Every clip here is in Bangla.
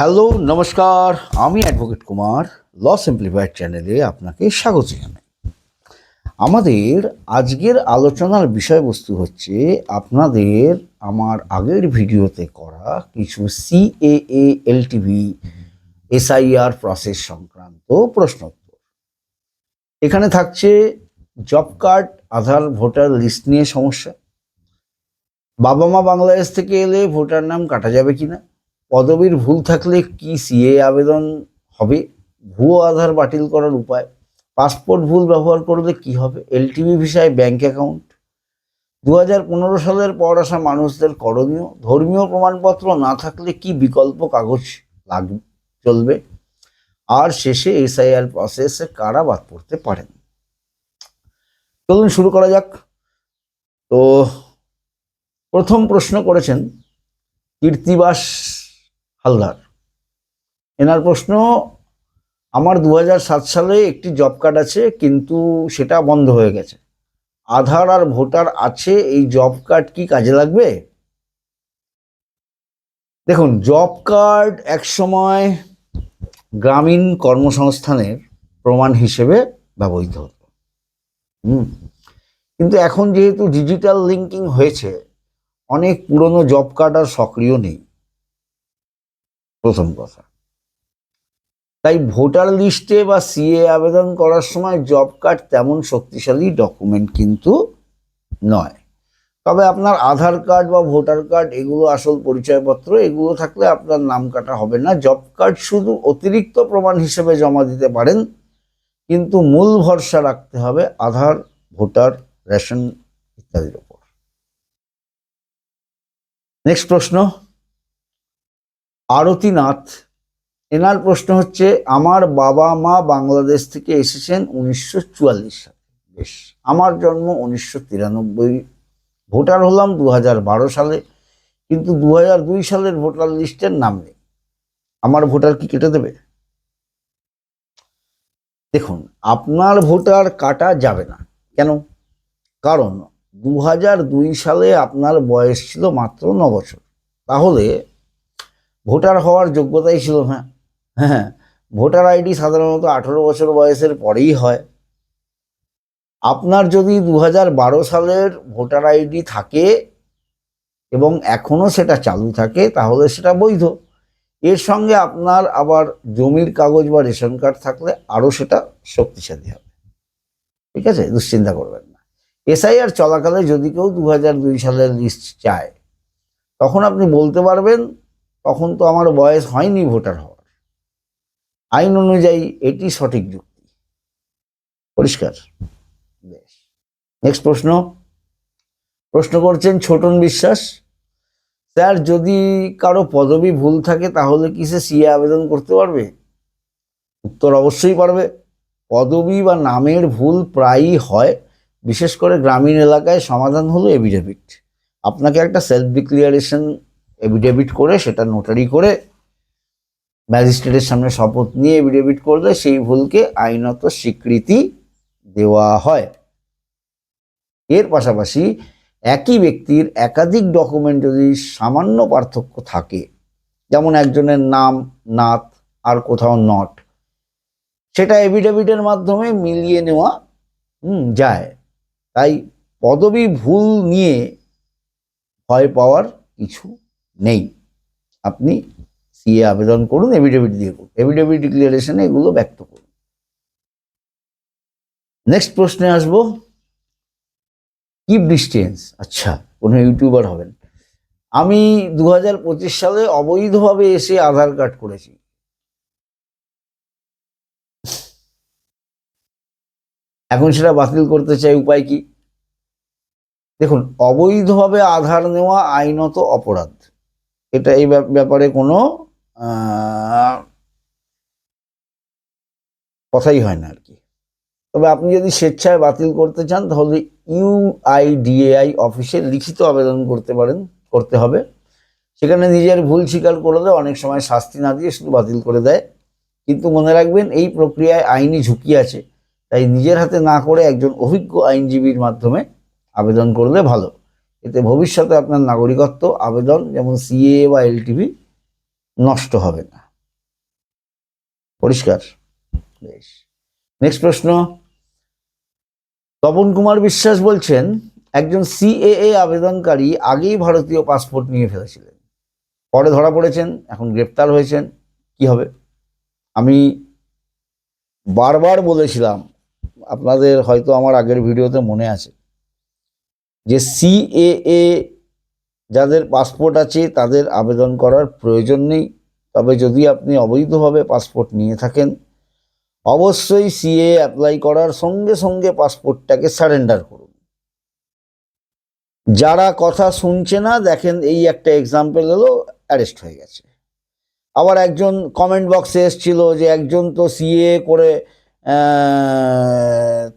হ্যালো, নমস্কার। আমি অ্যাডভোকেট কুমার, ল সিম্পলিফাইড চ্যানেলে আপনাকে স্বাগত জানাই। আমাদের আজকের আলোচনার বিষয়বস্তু হচ্ছে আপনাদের আমার আগের ভিডিওতে করা কিছু সিএএ এলটিভি এসআইআর প্রসেস সংক্রান্ত প্রশ্নোত্তর। এখানে থাকছে job card Aadhaar voter list নিয়ে সমস্যা। বাবা মা বাংলাদেশ থেকে এলে ভোটার নাম কাটা যাবে কিনা? পদবীর ভুল থাকলে কি সিএ আবেদন হবে? ভুয়ো আধার বাতিল করার উপায়? পাসপোর্ট ভুল ব্যবহার করলে কি হবে? এলটিভি ভিসায় ব্যাংক অ্যাকাউন্ট দু হাজার পনেরো সালের পর আসা মানুষদের করণীয়? ধর্মীয় প্রমাণপত্র না থাকলে কি বিকল্প কাগজ লাগ, চলবে? আর শেষে এসআইআর প্রসেসে কারা বাদ পড়তে পারেন? চলুন শুরু করা যাক। তো প্রথম প্রশ্ন করেছেন কীর্তিবাস হালদার। এনার প্রশ্ন, আমার দু সালে একটি জব কার্ড আছে, কিন্তু সেটা বন্ধ হয়ে গেছে। আধার আর ভোটার আছে, এই জব কার্ড কি কাজে লাগবে? দেখুন, জব কার্ড একসময় গ্রামীণ কর্মসংস্থানের প্রমাণ হিসেবে ব্যবহৃত হতো। কিন্তু এখন যেহেতু ডিজিটাল লিঙ্কিং হয়েছে, অনেক পুরনো জব কার্ড আর সক্রিয় নেই। প্রথম কথা। তাই ভোটার লিস্টে বা সিএ আবেদন করার সময় জব কার্ড তেমন শক্তিশালী ডকুমেন্ট কিন্তু নয়। তবে আপনার আধার কার্ড বা ভোটার কার্ড এগুলো আসল পরিচয়পত্র, এগুলো থাকলে আপনার নাম কাটা হবে না। জব কার্ড শুধু অতিরিক্ত প্রমাণ হিসেবে জমা দিতে পারেন, কিন্তু মূল ভরসা রাখতে হবে আধার, ভোটার, রেশন ইত্যাদির উপর। নেক্সট প্রশ্ন। আরতিনাথ। এনার প্রশ্ন হচ্ছে, আমার বাবা মা বাংলাদেশ থেকে এসেছেন উনিশশো চুয়াল্লিশ সালে। বেশ, আমার জন্ম উনিশশো তিরানব্বই। ভোটার হলাম দু বারো সালে, কিন্তু দু দুই সালের ভোটার লিস্টের নাম নেই। আমার ভোটার কি কেটে দেবে? দেখুন, আপনার ভোটার কাটা যাবে না। কেন? কারণ দু হাজার দুই সালে আপনার বয়স ছিল মাত্র ন বছর। তাহলে ভোটার হওয়ার যোগ্যতাই ছিল না। হ্যাঁ ভোটার আইডি সাধারণত আঠেরো বছর বয়সের পরেই হয়। আপনার যদি দু সালের ভোটার আইডি থাকে এবং এখনও সেটা চালু থাকে, তাহলে সেটা বৈধ। এর সঙ্গে আপনার আবার জমির কাগজ বা রেশন কার্ড থাকলে আরও সেটা শক্তিশালী হবে। ঠিক আছে? দুশ্চিন্তা করবেন না। এসআইআর চলাকালে যদি কেউ দু সালের লিস্ট চায়, তখন আপনি বলতে পারবেন তখন তো আমার বয়স হয়নি ভোটার হওয়ার। আইন অনুযায়ী এটি সঠিক যুক্তি। পরিষ্কার? বেশ। নেক্সট প্রশ্ন। প্রশ্ন করছেন ছোটন বিশ্বাস, স্যার, যদি কারও পদবি ভুল থাকে তাহলে কি সে সিএ আবেদন করতে পারবে? উত্তর অবশ্যই পারবে। পদবি বা নামের ভুল প্রায়ই হয়, বিশেষ করে গ্রামীণ এলাকায় সমাধান হলো এভিডেভিট আপনাকে একটা সেলফ ডিক্লিয়ারেশন এভিডেভিট করে, সেটা নোটারি করে ম্যাজিস্ট্রেটের সামনে শপথ নিয়ে এভিডেভিট করলে সেই ভুলকে আইনত স্বীকৃতি দেওয়া হয়। এর পাশাপাশি একই ব্যক্তির একাধিক ডকুমেন্ট যদি সামান্য পার্থক্য থাকে, যেমন একজনের নাম, নাত, আর কোথাও নট সেটা এভিডেভিটের মাধ্যমে মিলিয়ে নেওয়া যায়। তাই পদবি ভুল নিয়ে ভয় পাওয়ার কিছু নেই। আপনি সিএ আবেদন করুন এভিডেভিট দিয়ে করুন। এভিডেভিট ডিক্লারেশনে এগুলো ব্যক্ত করুন। নেক্সট প্রশ্নে আসব। কিপ ডিস্টেন্স আচ্ছা কোনো ইউটিউবার হবেন। আমি দু সালে অবৈধভাবে এসে আধার কার্ড করেছি। এখন সেটা বাতিল করতে চাই, উপায় কি? দেখুন, অবৈধভাবে আধার নেওয়া আইনত অপরাধ। এটা এই ব্যাপ- ব্যাপারে কোনো কথাই হয় না আর কি। তবে আপনি যদি স্বেচ্ছায় বাতিল করতে চান, তাহলে ইউআইডিএআই অফিসে লিখিত আবেদন করতে পারেন, করতে হবে। সেখানে নিজের ভুল স্বীকার করলে অনেক সময় শাস্তি না দিয়ে শুধু বাতিল করে দেয়। কিন্তু মনে রাখবেন, এই প্রক্রিয়ায় আইনি ঝুঁকি আছে, তাই নিজের হাতে না করে একজন অভিজ্ঞ আইনজীবীর মাধ্যমে আবেদন করলে ভালো। এতে ভবিষ্যতে আপনার নাগরিকত্ব, আবেদন, যেমন সিএ বা এলটিভি, নষ্ট হবে না। পরিষ্কার? বেশ। নেক্সট প্রশ্ন। তপন কুমার বিশ্বাস বলছেন, একজন সিএএ আবেদনকারী আগেই ভারতীয় পাসপোর্ট নিয়ে ফেলেছিলেন। পরে ধরা পড়েছেন, এখন গ্রেপ্তার হয়েছেন। কি হবে? আমি বারবার বলেছিলাম, আপনাদের হয়তো আমার আগের ভিডিওতে মনে আছে। যে সিএএ যাদের পাসপোর্ট আছে, তাদের আবেদন করার প্রয়োজন নেই। তবে যদি আপনি অবৈধভাবে পাসপোর্ট নিয়ে থাকেন, অবশ্যই সিএ অ্যাপ্লাই করার সঙ্গে সঙ্গে পাসপোর্টটাকে সারেন্ডার করুন। যারা কথা শুনছে না, দেখেন এই একটা এক্সাম্পল হলো অ্যারেস্ট হয়ে গেছে। আবার একজন কমেন্ট বক্সে এসছিল যে একজন তো সিএ করে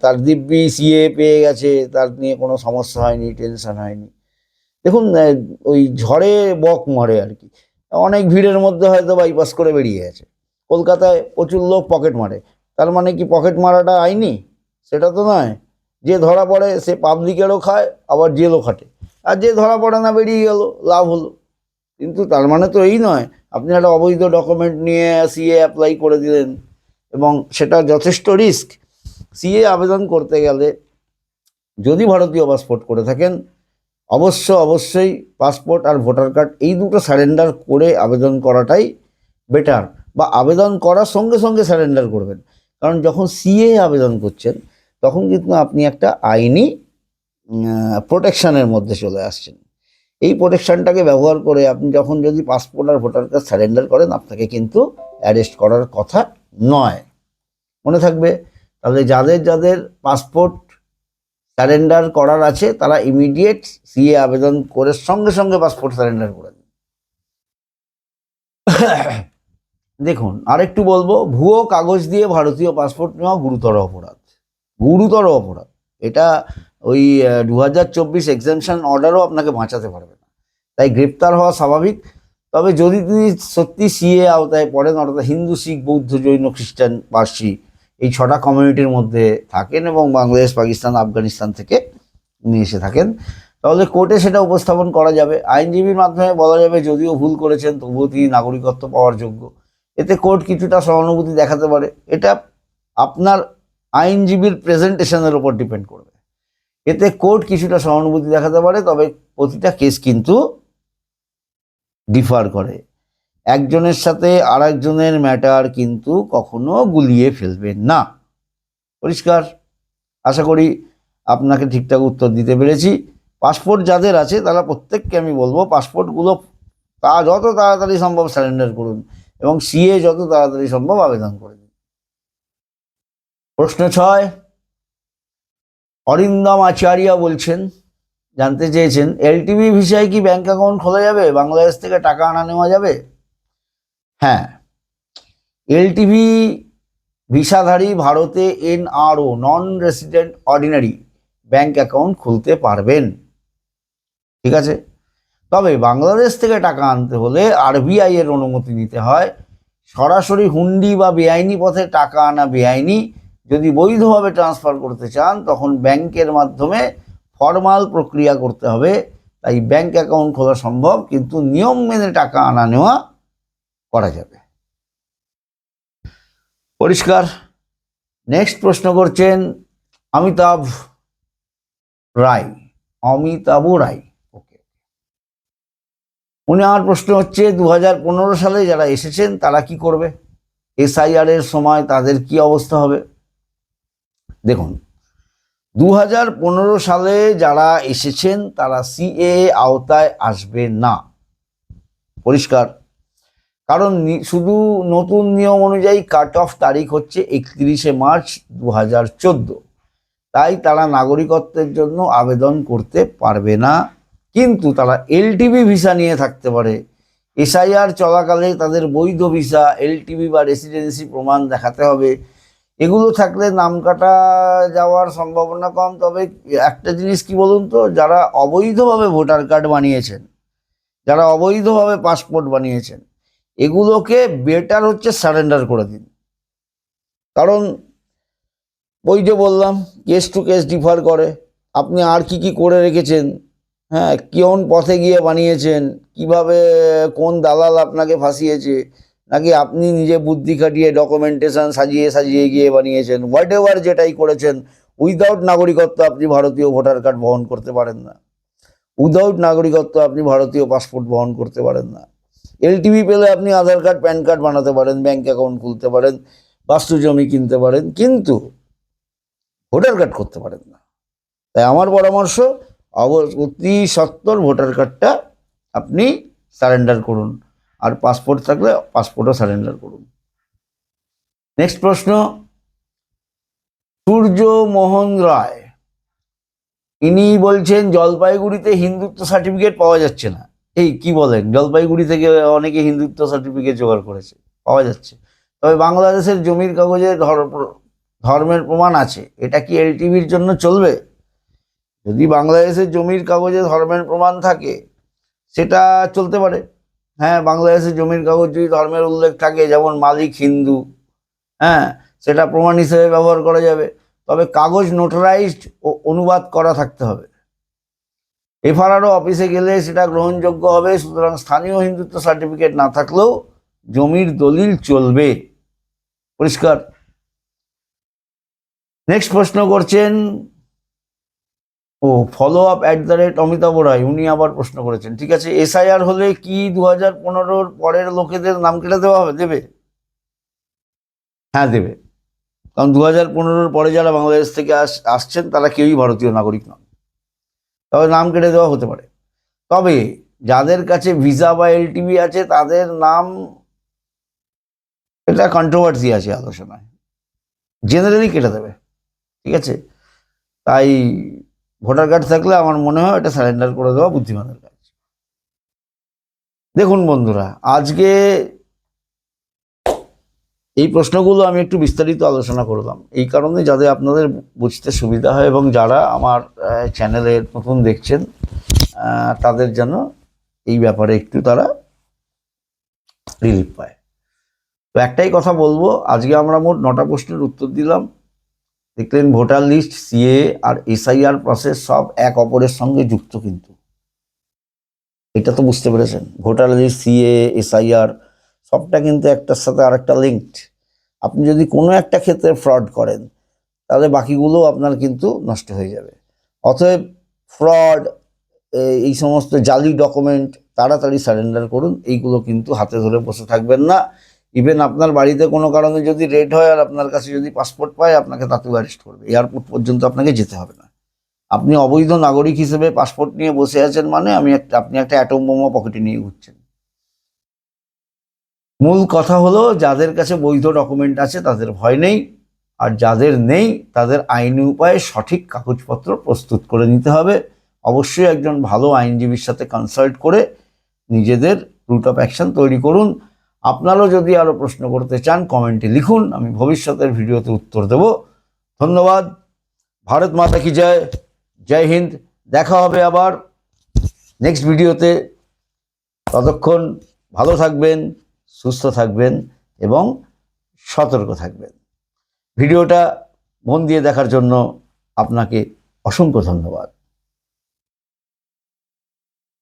তার দিব্যি সিএ পেয়ে গেছে, তার নিয়ে কোনো সমস্যা হয়নি টেনশন হয়নি। দেখুন ওই ঝড়ে বক মরে আর কি। অনেক ভিড়ের মধ্যে হয়তো বাইপাস করে বেরিয়ে গেছে। কলকাতায় প্রচুর লোক পকেট মারে। তার মানে কি পকেট মারাটা আইনি? সেটা তো নয়। যে ধরা পড়ে, সে পাবলিকেরও খায়, আবার জেলও খাটে। আর যে ধরা পড়ে না, বেরিয়ে গেল, লাভ হলো। কিন্তু তার মানে তো এই নয়। আপনি একটা অবৈধ ডকুমেন্ট নিয়ে সিএ অ্যাপ্লাই করে দিলেন। এবং সেটা যথেষ্ট রিস্ক। সিএ আবেদন করতে গেলে যদি ভারতীয় পাসপোর্ট করে থাকেন, অবশ্য অবশ্যই পাসপোর্ট আর ভোটার কার্ড এই দুটো সারেন্ডার করে আবেদন করাটাই বেটার বা আবেদন করার সঙ্গে সঙ্গে সারেন্ডার করবেন। কারণ যখন সিএ আবেদন করছেন, তখন কিন্তু আপনি একটা আইনি প্রোটেকশানের মধ্যে চলে আসছেন। এই প্রোটেকশানটাকে ব্যবহার করে আপনি যখন যদি পাসপোর্ট আর ভোটার কার্ড সারেন্ডার করেন, আপনাকে কিন্তু অ্যারেস্ট করার কথা নয়। মনে থাকবে, তাহলে যাদের যাদের পাসপোর্ট সারেন্ডার করার আছে, তারা ইমিডিয়েট সিএ আবেদন করে সঙ্গে সঙ্গে পাসপোর্ট সারেন্ডার করে দিন দেখুন, আরেকটু বলব, ভুয়ো কাগজ দিয়ে ভারতীয় পাসপোর্ট নেওয়া গুরুতর অপরাধ। গুরুতর অপরাধ। এটা ওই দু হাজার চব্বিশ এক্সামশন অর্ডারও আপনাকে বাঁচাতে পারবে না। তাই গ্রেপ্তার হওয়া স্বাভাবিক। তবে যদি তিনি সত্যি সিএ আওতায় পড়েন, অর্থাৎ হিন্দু, শিখ, বৌদ্ধ, জৈন, খ্রিস্টান, পার্সি, এই ছটা কমিউনিটির মধ্যে থাকেন এবং বাংলাদেশ, পাকিস্তান, আফগানিস্তান থেকে নিয়ে এসে থাকেন, তাহলে কোর্টে সেটা উপস্থাপন করা যাবে। আইনজীবীর মাধ্যমে বলা যাবে, যদিও ভুল করেছেন, তবুও তিনি নাগরিকত্ব পাওয়ার যোগ্য। এতে কোর্ট কিছুটা সহানুভূতি দেখাতে পারে। এটা আপনার আইনজীবীর প্রেজেন্টেশনের উপর ডিপেন্ড করবে। এতে কোর্ট কিছুটা সহানুভূতি দেখাতে পারে, তবে প্রতিটা কেস কিন্তু ডিফার করে। একজনের সাথে আর একজনের ম্যাটার কিন্তু কখনো গুলিয়ে ফেলবেন না। পরিষ্কার? আশা করি আপনাকে ঠিকঠাক উত্তর দিতে পেরেছি। পাসপোর্ট যাদের আছে, তারা প্রত্যেককে আমি বলব পাসপোর্টগুলো তা যত তাড়াতাড়ি সম্ভব সারেন্ডার করুন এবং সিএ যত তাড়াতাড়ি সম্ভব আবেদন করে দিন প্রশ্ন ছয়। অরিন্দম আচারিয়া বলছেন জানতে চেয়েছেন, এলটিভি ভিসায় কি ব্যাংক অ্যাকাউন্ট খোলা যাবে? বাংলাদেশ থেকে টাকা আনা নেওয়া যাবে? হ্যাঁ। এলটিভি ভিসাধারী ভারতে NRO non resident ordinary bank account খুলতে পারবেন। ঠিক আছে? তবে বাংলাদেশ থেকে টাকা আনতে হলে আরবিআই এর অনুমতি নিতে হয়। সরাসরি হুন্ডি বা বেআইনি পথে টাকা আনা বেআইনি। যদি বৈধভাবে ট্রান্সফার করতে চান, তখন ব্যাংকের মাধ্যমে ফর্মাল প্রক্রিয়া করতে হবে, তাই ব্যাংক অ্যাকাউন্ট খোলা সম্ভব, কিন্তু নিয়ম মেনে টাকা আনা নেওয়া করা যাবে। পরিষ্কার। নেক্সট প্রশ্ন করছেন অমিতাভ রায়। অমিতাভ রায়। ওকে। উনি আমার প্রশ্ন হচ্ছে দু হাজার পনেরো সালে যারা এসেছেন, তারা কি করবে? এসআইআর এর সময় তাদের কি অবস্থা হবে? দেখুন দু হাজার পনেরো সালে যারা এসেছেন, তারা সিএ আওতায় আসবে না। পরিষ্কার। কারণ শুধু নতুন নিয়ম অনুযায়ী কাট অফ তারিখ হচ্ছে একত্রিশে মার্চ দু হাজার চোদ্দ। তাই তারা নাগরিকত্বের জন্য আবেদন করতে পারবে না। কিন্তু তারা এলটিভি ভিসা নিয়ে থাকতে পারে। এসআইআর চলাকালে তাদের বৈধ ভিসা এলটিভি বা রেসিডেন্সি প্রমাণ দেখাতে হবে। এগুলো থাকলে নাম কাটা যাওয়ার সম্ভাবনা কম। তবে একটা জিনিস কি বলুন তো, যারা অবৈধভাবে ভোটার কার্ড বানিয়েছেন, যারা অবৈধভাবে পাসপোর্ট বানিয়েছেন, এগুলোকে বেটার হচ্ছে সারেন্ডার করে দিন। কারণ ওই যে বললাম, কেস টু কেস ডিফার করে, আপনি আর কি কি করে রেখেছেন হ্যাঁ কোন পথে গিয়ে বানিয়েছেন, কীভাবে কোন দালাল আপনাকে ফাঁসিয়েছে নাকি আপনি নিজে বুদ্ধি খাটিয়ে ডকুমেন্টেশন সাজিয়ে সাজিয়ে গিয়ে বানিয়েছেন? হোয়াট এভার যেটাই করেছেন উইদাউট নাগরিকত্ব আপনি ভারতীয় ভোটার কার্ড বহন করতে পারেন না। উইদাউট নাগরিকত্ব আপনি ভারতীয় পাসপোর্ট বহন করতে পারেন না। এলটিভি পেলে আপনি আধার কার্ড, প্যান কার্ড বানাতে পারেন ব্যাঙ্ক অ্যাকাউন্ট খুলতে পারেন বাস্তু জমি কিনতে পারেন, কিন্তু ভোটার কার্ড করতে পারেন না। তাই আমার পরামর্শ অতি সত্তর ভোটার কার্ডটা আপনি সারেন্ডার করুন। আর পাসপোর্ট থাকলে পাসপোর্টও সারেন্ডার করুন। নেক্সট প্রশ্ন, সূর্য মোহন রায়, ইনি বলছেন জলপাইগুড়িতে হিন্দুত্ব সার্টিফিকেট পাওয়া যাচ্ছে না। এই কি বলেন? জলপাইগুড়ি থেকে অনেকে হিন্দুত্ব সার্টিফিকেট জোগাড় করেছে, পাওয়া যাচ্ছে। তবে বাংলাদেশের জমির কাগজে ধর- ধর্মের প্রমাণ আছে, এটা কি এলটিভির জন্য চলবে? যদি বাংলাদেশের জমির কাগজে ধর্মের প্রমাণ থাকে, সেটা চলতে পারে। হ্যাঁ বাংলাদেশের জমির কাগজ যদি ধর্মের উল্লেখ থাকে, যেমন মালিক হিন্দু। হ্যাঁ সেটা প্রমাণ হিসেবে ব্যবহার করা যাবে। তবে কাগজ নোটারাইজড ও অনুবাদ করা থাকতে হবে। এফআরআরও অফিসে গেলে সেটা গ্রহণযোগ্য হবে, সুতরাং স্থানীয় হিন্দুত্ব সার্টিফিকেট না থাকলেও জমির দলিল চলবে। পরিষ্কার? নেক্সট প্রশ্ন করছেন ও follow up at the rate Amitabh Roy, উনি আবার প্রশ্ন করেছেন, ঠিক আছে এসআইআর হলে কি দু হাজার পনেরোর পরের লোকেদের নাম কেটে দেওয়া হবে? দেবে? হ্যাঁ দেবে। কারণ দু হাজার পনেরোর পরে যারা বাংলাদেশ থেকে আস, আসছেন, তারা কেউই ভারতীয় নাগরিক নন। তবে নাম কেটে দেওয়া হতে পারে। তবে যাদের কাছে ভিসা বা এলটিভি আছে, তাদের নাম এটা কন্ট্রোভার্সি আছে আলোচনায়। জেনারেলি কেটে দেবে, ঠিক আছে? তাই ভোটার কার্ড থাকলে আমার মনে হয় এটা সারেন্ডার করে দেওয়া বুদ্ধিমানের কাজ। দেখুন বন্ধুরা, আজকে এই প্রশ্নগুলো আমি একটু বিস্তারিত আলোচনা করলাম। এই কারণে যাতে আপনাদের বুঝতে সুবিধা হয় এবং যারা আমার চ্যানেলে নতুন দেখছেন তাদের যেন এই ব্যাপারে একটু তারা রিলিফ পায়। তো একটাই কথা বলব, আজকে আমরা মোট নটা প্রশ্নের উত্তর দিলাম। দেখলেন ভোটার লিস্ট, সিএ আর এসআইআর প্রসেস সব এক অপরের সঙ্গে যুক্ত কিন্তু। এটা তো বুঝতে পেরেছেন। ভোটার লিস্ট, সিএ, এসআইআর, সবটা কিন্তু একটার সাথে আরেকটা লিঙ্কড আপনি যদি কোনো একটা ক্ষেত্রে ফ্রড করেন, তাহলে বাকিগুলো আপনার কিন্তু নষ্ট হয়ে যাবে। অতএব ফ্রড এই সমস্ত জালি ডকুমেন্ট তাড়াতাড়ি সারেন্ডার করুন। এইগুলো কিন্তু হাতে ধরে বসে থাকবেন না। ইভেন আপনার বাড়িতে কোনো কারণে যদি রেড হয় আর আপনার কাছে যদি পাসপোর্ট পায়, আপনাকে তাতেও অ্যারেস্ট করবে। এয়ারপোর্ট পর্যন্ত আপনাকে যেতে হবে না। আপনি অবৈধ নাগরিক হিসেবে পাসপোর্ট নিয়ে বসে আছেন মানে আমি একটা, আপনি একটা অ্যাটম বোমা পকেটে নিয়ে ঘুরছেন। মূল কথা হলো, যাদের কাছে বৈধ ডকুমেন্ট আছে, তাদের ভয় নেই। আর যাদের নেই, তাদের আইনি উপায়ে সঠিক কাগজপত্র প্রস্তুত করে নিতে হবে। অবশ্যই একজন ভালো আইনজীবীর সাথে কনসাল্ট করে নিজেদের রুট অফ অ্যাকশন তৈরি করুন। আপনারাও যদি আরও প্রশ্ন করতে চান কমেন্টে লিখুন, আমি ভবিষ্যতের ভিডিওতে উত্তর দেব। ধন্যবাদ। ভারত মাতা কি জয়? জয় হিন্দ। দেখা হবে আবার নেক্সট ভিডিওতে। ততক্ষণ ভালো থাকবেন, সুস্থ থাকবেন এবং সতর্ক থাকবেন। ভিডিওটা মন দিয়ে দেখার জন্য আপনাকে অসংখ্য ধন্যবাদ।